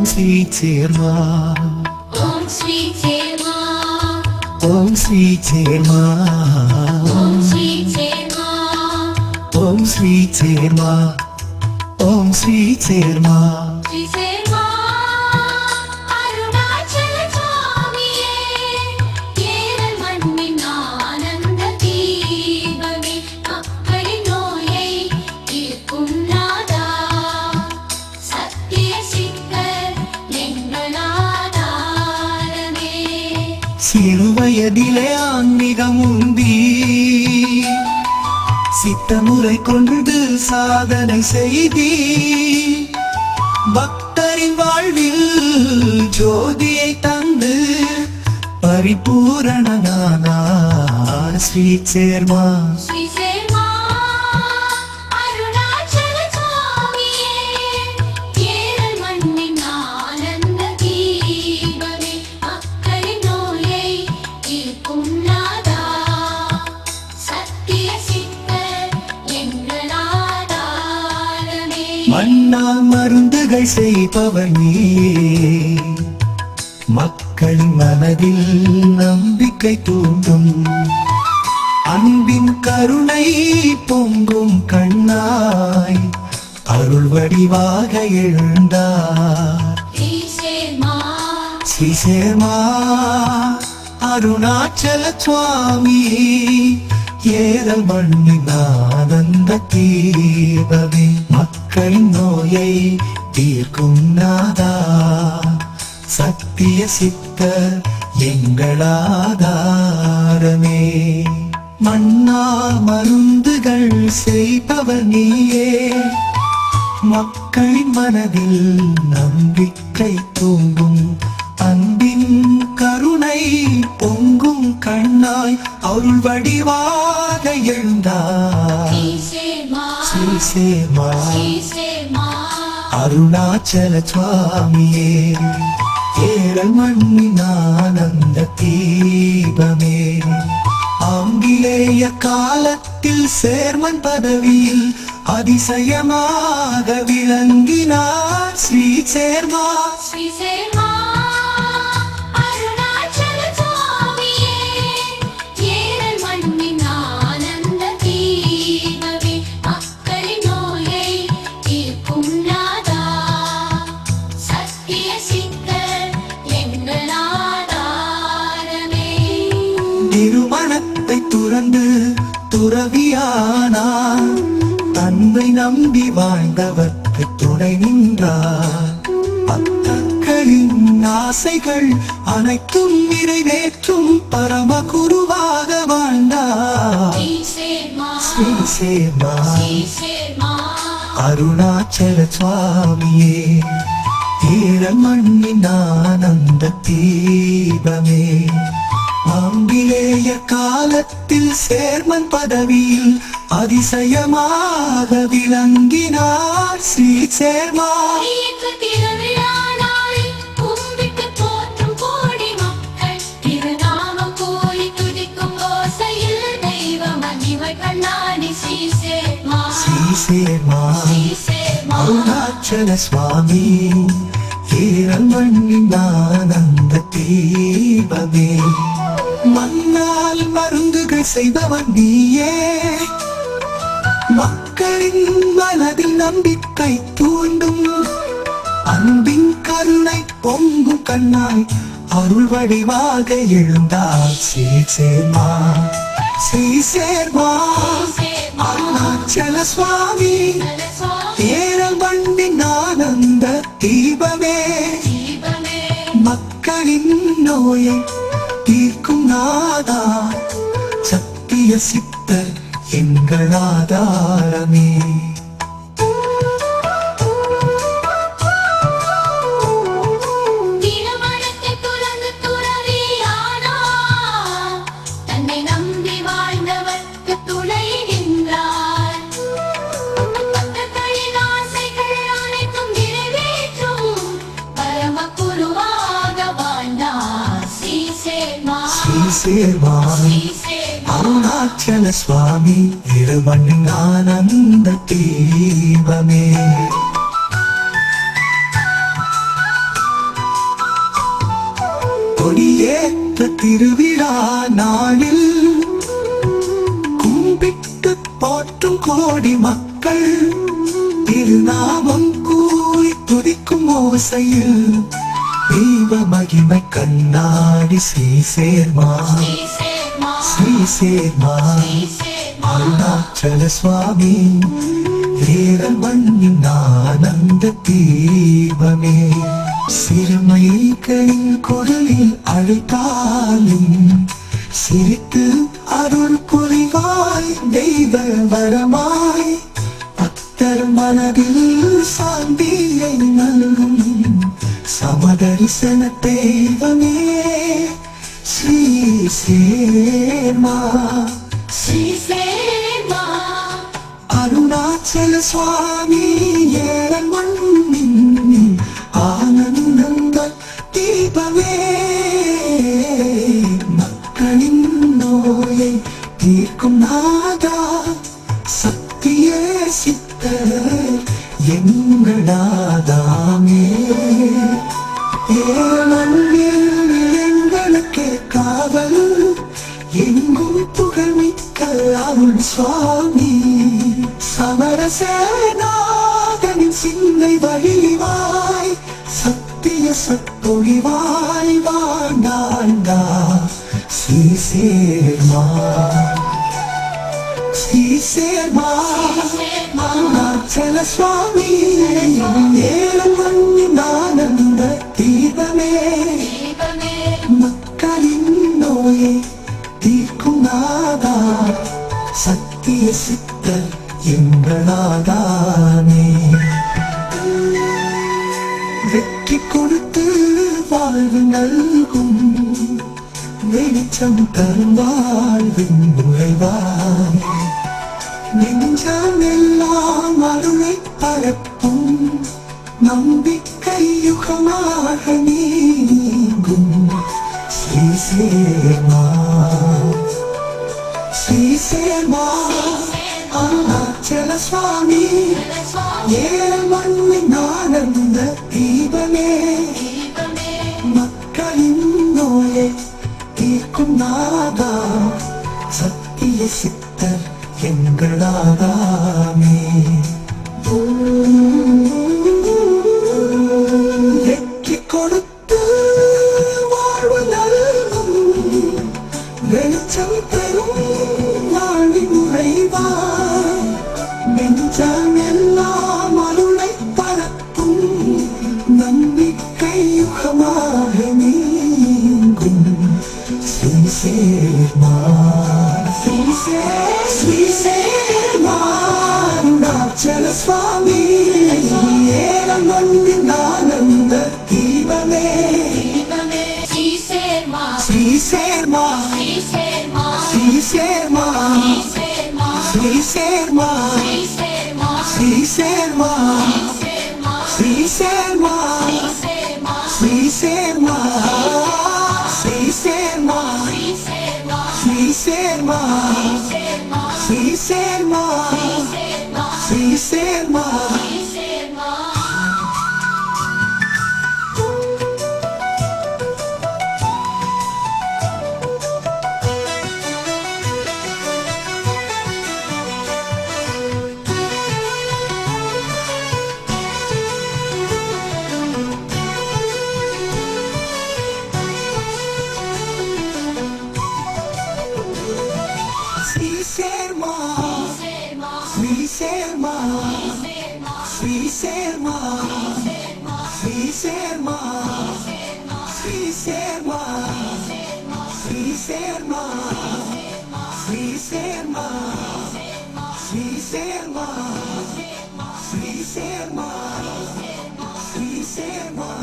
ஓம் ஸ்ரீ சேர்மா ஓம் ஸ்ரீ சேர்மா ஓம் ஸ்ரீ சேர்மா ஓம் ஸ்ரீ சேர்மா ஓம் ஸ்ரீ சேர்மா ஓம் ஸ்ரீ சேர்மா உந்தி. சித்தமுறை கொண்டு சாதனை செய்தி. பக்தரின் வாழ்வில் ஜோதியை தந்து பரிபூரணனானார். ஸ்ரீ சேர்மா. மன்னா மருந்துகள் செய்பவர் நீயே. மக்கள் மனதில் நம்பிக்கை தூண்டும். அன்பின் கருணை பொங்கும் கண்ணாய். அருள் வடிவாக எழுந்தார். ஸ்ரீசேமா அருணாச்சல சுவாமி. ஏதல் மண்ணின் ஆனந்த தீபமே. மக்களின் நோயை தீர்க்கும் நாதா. சத்திய சித்த எங்களாதாரமே மன்னா மருந்துகள் செய்பவர் நீயே. மக்களின் மனதில் நம்பிக்கை தூங்கும் அன்பின் கருணை பொங்கும் கண்ணாய் அருள் வடிவாக எழுந்தார் அருணாச்சல சுவாமியே ஏழல் மண்ணின் ஆனந்த தீபமே. ஆங்கிலேய காலத்தில் சேர்மன் பதவியில் அதிசயமாக விளங்கினார் ஸ்ரீ சேர்மா. துறந்து துறவியானா? தன்னை நம்பி வாழ்ந்தவர்க்கு துணை நின்றார். பக்தர்களின் ஆசைகள் அனைத்தும் நிறைவேற்றும் பரம குருவாக வாழ்ந்தார். ஸ்ரீ அருணாச்சல சுவாமியே ஈர மண்ணின் ஆனந்த தீபமே. ஆங்கிலேய காலத்தில் சேர்மன் பதவியில் அதிசயமாக விளங்கினார் ஸ்ரீ சேர்மா. ஸ்ரீ சேர்மா. அருணாச்சல சுவாமி. ஈரமண்ணின் ஆனந்த தீபமே. மண்ணால் மருந்துகள் செய்தவன் நீயே. மக்களின் மனதில் நம்பிக்கை தூண்டும். அன்பின் கருணை பொங்கும் கண்ணாய் அருள் வடிவாக எழுந்தார் ஸ்ரீ சேர்மா. ஸ்ரீ சேர்மா. அருணாச்சல சுவாமி. ஏரல் வண்டின் நோயை தீர்க்கும் நாதா. சத்திய சித்தர் எங்கள் ஆதாரமே. அருணாச்சல சுவாமி இருமண்ணின் ஆனந்த தீபமே கொடியேற்ற திருவிழா நாளில் கும்பிட்டு போற்றும் கோடி மக்கள் திருநாமம் கூறி துதிக்கும் ஓசையில் தெய்வ மகிமை கண்ணாடி ஸ்ரீ சேர்மா ஸ்ரீ சேர்மா அருணாச்சல சுவாமி. ஏரல் மண்ணின் ஆனந்த தீபமே. சிறுமைகளின் குரலில் அழைத்தாலும் சிரித்து அருள் புரிவாய் தெய்வ வரமாய். பக்தர் மனதில் சாந்தி சமதரிசன தெய்வமே ஸ்ரீ சேமா. ஸ்ரீசேர்மா அருணாச்சல சுவாமி ஏழன் மண்ணின் ஆனந்தங்கள் தீபமே. அவர் எங்கும் புகழ்மிக்க அருள் சுவாமி? சமரசேநாதனின் சிந்தை வழிவாய் சத்திய சத்தொழிவாய் வாழ்ந்தாண்டா. ஸ்ரீ சேர்மா. ஸ்ரீ சேர்மா. அருணாச்சல சுவாமி. நேரம் மண்ணின் ஆனந்த தீபமே. நோயை தீர்க்கும் நாதா சத்திய சித்த எங்களாதானே வெற்றி கொடுத்து வாழ்வு நல்கும் வெளிச்சம் தரும் வாழ்வின் நுழைவாய். நெஞ்சம் எல்லாம் அருளை பரப்பும் நம்பிக்கை யுகமாக நீ. ஸ்ரீசேமா ஸ்ரீசேமா அருணாச்சல சுவாமி சுவாமி மண்ணின் ஆனந்த தீபமே. மக்களின் நோயை தீர்க்கும் நாதா. சத்திய சித்த வெளிச்சம் தரும் நாளின் உறைவாய் நெஞ்சம் எல்லாம் அருளை பரப்பும் நம்பிக்கை யுகமாக நீங்கும். ஸ்ரீசேர்மா ஸ்ரீசே ஸ்ரீசேர்மா அருணாச்சல சுவாமி ஏழம் மண்ணின் ser más, sí ser más, sí ser más, sí ser más, sí ser más, sí ser más, sí ser más, sí ser más, sí ser más. sermos, sí sermos, sí sermos, sí sermos, sí sermos, sí sermos, sí sermos.